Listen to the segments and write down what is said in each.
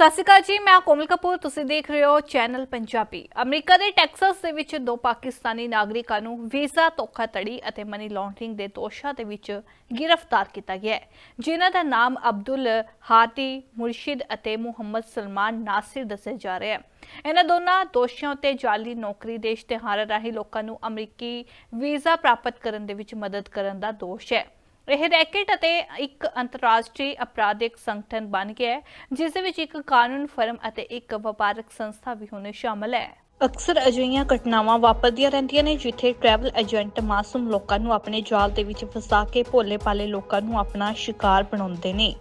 ਸਤਿ ਸ਼੍ਰੀ ਅਕਾਲ ਜੀ, ਮੈਂ ਕੋਮਲ ਕਪੂਰ, ਤੁਸੀਂ ਦੇਖ ਰਹੇ ਹੋ ਚੈਨਲ ਪੰਜਾਬੀ। ਅਮਰੀਕਾ ਦੇ ਟੈਕਸਸ ਦੇ ਵਿੱਚ ਦੋ ਪਾਕਿਸਤਾਨੀ ਨਾਗਰਿਕਾਂ ਨੂੰ ਵੀਜ਼ਾ ਧੋਖਾਧੜੀ ਅਤੇ ਮਨੀ ਲਾਂਡਰਿੰਗ ਦੇ ਦੋਸ਼ਾਂ ਦੇ ਵਿੱਚ ਗ੍ਰਿਫਤਾਰ ਕੀਤਾ ਗਿਆ ਹੈ, ਜਿਨ੍ਹਾਂ ਦਾ ਨਾਮ ਅਬਦੁਲ ਹਾਦੀ, ਮੁਰਸ਼ਿਦ ਅਤੇ ਮੁਹੰਮਦ ਸਲਮਾਨ ਨਾਸਿਰ ਦੱਸਿਆ ਜਾ ਰਿਹਾ ਹੈ। ਇਹਨਾਂ ਦੋਨਾਂ ਦੋਸ਼ੀਆਂ ਉੱਤੇ ਜਾਲੀ ਨੌਕਰੀ ਦੇ ਇਸ਼ਤਿਹਾਰਾਂ ਰਾਹੀਂ ਲੋਕਾਂ ਨੂੰ ਅਮਰੀਕੀ ਵੀਜ਼ਾ ਪ੍ਰਾਪਤ ਕਰਨ ਦੇ ਵਿੱਚ ਮਦਦ ਕਰਨ ਦਾ ਦੋਸ਼ ਹੈ। ਇਹ ਰੈਕਟ ਅਤੇ ਇੱਕ ਅੰਤਰਰਾਸ਼ਟਰੀ ਅਪਰਾਧਿਕ ਸੰਗਠਨ ਬਣ ਗਿਆ ਹੈ, ਜਿਸ ਦੇ ਵਿੱਚ ਇੱਕ ਕਾਨੂੰਨ ਫਰਮ ਅਤੇ ਇੱਕ ਵਪਾਰਕ ਸੰਸਥਾ ਵੀ ਹੁਣ ਸ਼ਾਮਲ ਹੈ। ਅਕਸਰ ਅਜਿਹੀਆਂ ਘਟਨਾਵਾਂ ਵਾਪਰਦੀਆਂ ਰਹਿੰਦੀਆਂ ਨੇ ਜਿੱਥੇ ਟਰੈਵਲ ਏਜੰਟ ਮਾਸੂਮ ਲੋਕਾਂ ਨੂੰ ਆਪਣੇ ਜਾਲ ਦੇ ਵਿੱਚ ਫਸਾ ਕੇ ਭੋਲੇ-ਭਾਲੇ ਲੋਕਾਂ ਨੂੰ ਆਪਣਾ ਸ਼ਿਕਾਰ ਬਣਾਉਂਦੇ ਨੇ।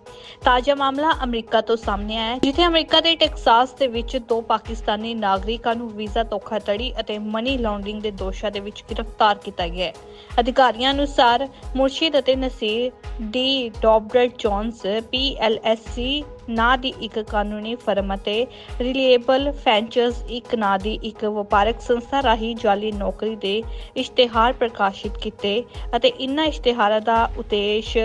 ਤਾਜ਼ਾ ਮਾਮਲਾ ਅਮਰੀਕਾ ਤੋਂ ਸਾਹਮਣੇ ਆਇਆ ਹੈ, ਜਿੱਥੇ ਅਮਰੀਕਾ ਦੇ ਟੈਕਸਾਸ ਦੇ ਵਿੱਚ ਦੋ ਪਾਕਿਸਤਾਨੀ ਨਾਗਰਿਕਾਂ ਨੂੰ ਵੀਜ਼ਾ ਧੋਖਾਧੜੀ ਅਤੇ ਮਨੀ ਲਾਂਡਰਿੰਗ ਦੇ ਦੋਸ਼ਾਂ ਦੇ ਵਿੱਚ ਗ੍ਰਿਫਤਾਰ ਕੀਤਾ ਗਿਆ ਹੈ। ਅਧਿਕਾਰੀਆਂ ਅਨੁਸਾਰ ਮੁਰਸ਼ਿਦ ਅਤੇ ਨਸੀਰ ਡੀ ਡੌਬਰਟ ਜੌਨਸ ਪੀਐਲਐਸਸੀ ਨਾਂ ਦੀ ਇੱਕ ਕਾਨੂੰਨੀ ਫਰਮ ਅਤੇ ਰਿਲੀਏਬਲ ਫੈਂਚਰਸ ਇੱਕ ਨਾਂ ਦੀ ਇੱਕ ਵਪਾਰਕ ਸੰਸਥਾ ਰਾਹੀਂ ਜਾਲੀ ਨੌਕਰੀ ਦੇ ਇਸ਼ਤਿਹਾਰ ਪ੍ਰਕਾਸ਼ਿਤ ਕੀਤੇ ਅਤੇ ਇਨ੍ਹਾਂ ਇਸ਼ਤਿਹਾਰਾਂ ਦਾ ਉਦੇਸ਼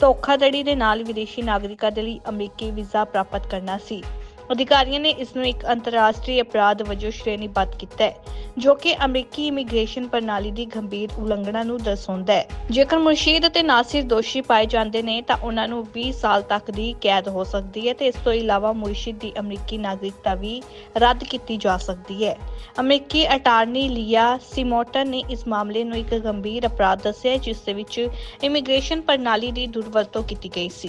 ਧੋਖਾਧੜੀ ਦੇ ਨਾਲ ਵਿਦੇਸ਼ੀ ਨਾਗਰਿਕਾਂ ਦੇ ਲਈ ਅਮਰੀਕੀ ਵੀਜ਼ਾ ਪ੍ਰਾਪਤ ਕਰਨਾ ਸੀ। ਅਧਿਕਾਰੀਆਂ ਨੇ ਇਸ ਨੂੰ ਇੱਕ ਅੰਤਰਰਾਸ਼ਟਰੀ ਅਪਰਾਧ ਵਜੋਂ ਸ਼੍ਰੇਣੀਬੱਧ ਕੀਤਾ ਹੈ, ਜੋ ਕਿ ਅਮਰੀਕੀ ਇਮੀਗ੍ਰੇਸ਼ਨ ਪ੍ਰਣਾਲੀ ਦੀ ਗੰਭੀਰ ਉਲੰਘਣਾ ਨੂੰ ਦਰਸਾਉਂਦਾ ਹੈ। ਜੇਕਰ ਮੁਰਸ਼ੀਦ ਅਤੇ ਨਾਸਿਰ ਦੋਸ਼ੀ ਪਾਏ ਜਾਂਦੇ ਨੇ, ਤਾਂ ਉਹਨਾਂ ਨੂੰ 20 ਸਾਲ ਤੱਕ ਦੀ ਕੈਦ ਹੋ ਸਕਦੀ ਹੈ ਤੇ ਇਸ ਤੋਂ ਇਲਾਵਾ ਮੁਰਸ਼ਿਦ ਦੀ ਅਮਰੀਕੀ ਨਾਗਰਿਕਤਾ ਵੀ ਰੱਦ ਕੀਤੀ ਜਾ ਸਕਦੀ ਹੈ। ਅਮਰੀਕੀ ਅਟਾਰਨੀ ਲੀਆ ਸਿਮੋਟਨ ਨੇ ਇਸ ਮਾਮਲੇ ਨੂੰ ਇੱਕ ਗੰਭੀਰ ਅਪਰਾਧ ਦੱਸਿਆ ਜਿਸ ਦੇ ਵਿੱਚ ਇਮੀਗ੍ਰੇਸ਼ਨ ਪ੍ਰਣਾਲੀ ਦੀ ਦੁਰਵਰਤੋਂ ਕੀਤੀ ਗਈ ਸੀ।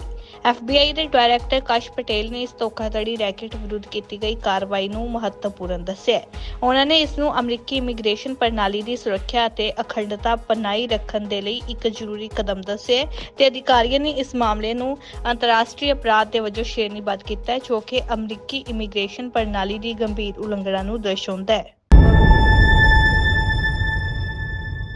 FBI ਦੇ ਡਾਇਰੈਕਟਰ ਕਸ਼ ਪਟੇਲ ਨੇ ਇਸ ਧੋਖਾਧੜੀ ਰੈਕੇਟ ਵਿਰੁੱਧ ਕੀਤੀ ਗਈ ਕਾਰਵਾਈ ਨੂੰ ਮਹੱਤਵਪੂਰਨ ਦੱਸਿਆ ਉਹਨਾਂ ਨੇ ਇਸ ਨੂੰ ਅਮਰੀਕੀ ਇਮੀਗ੍ਰੇਸ਼ਨ ਪ੍ਰਣਾਲੀ ਦੀ ਸੁਰੱਖਿਆ ਅਤੇ ਅਖੰਡਤਾ ਬਣਾਈ ਰੱਖਣ ਦੇ ਲਈ ਇੱਕ ਜ਼ਰੂਰੀ ਕਦਮ ਦੱਸਿਆ ਤੇ ਅਧਿਕਾਰੀਆਂ ਨੇ ਇਸ ਮਾਮਲੇ ਨੂੰ ਅੰਤਰਰਾਸ਼ਟਰੀ ਅਪਰਾਧ ਦੇ ਵਜੋਂ ਸ਼੍ਰੇਣੀਬੱਧ ਕੀਤਾ ਹੈ, ਜੋ ਕਿ ਅਮਰੀਕੀ ਇਮੀਗ੍ਰੇਸ਼ਨ ਪ੍ਰਣਾਲੀ ਦੀ ਗੰਭੀਰ ਉਲੰਘਣਾ ਨੂੰ ਦਰਸਾਉਂਦਾ ਹੈ।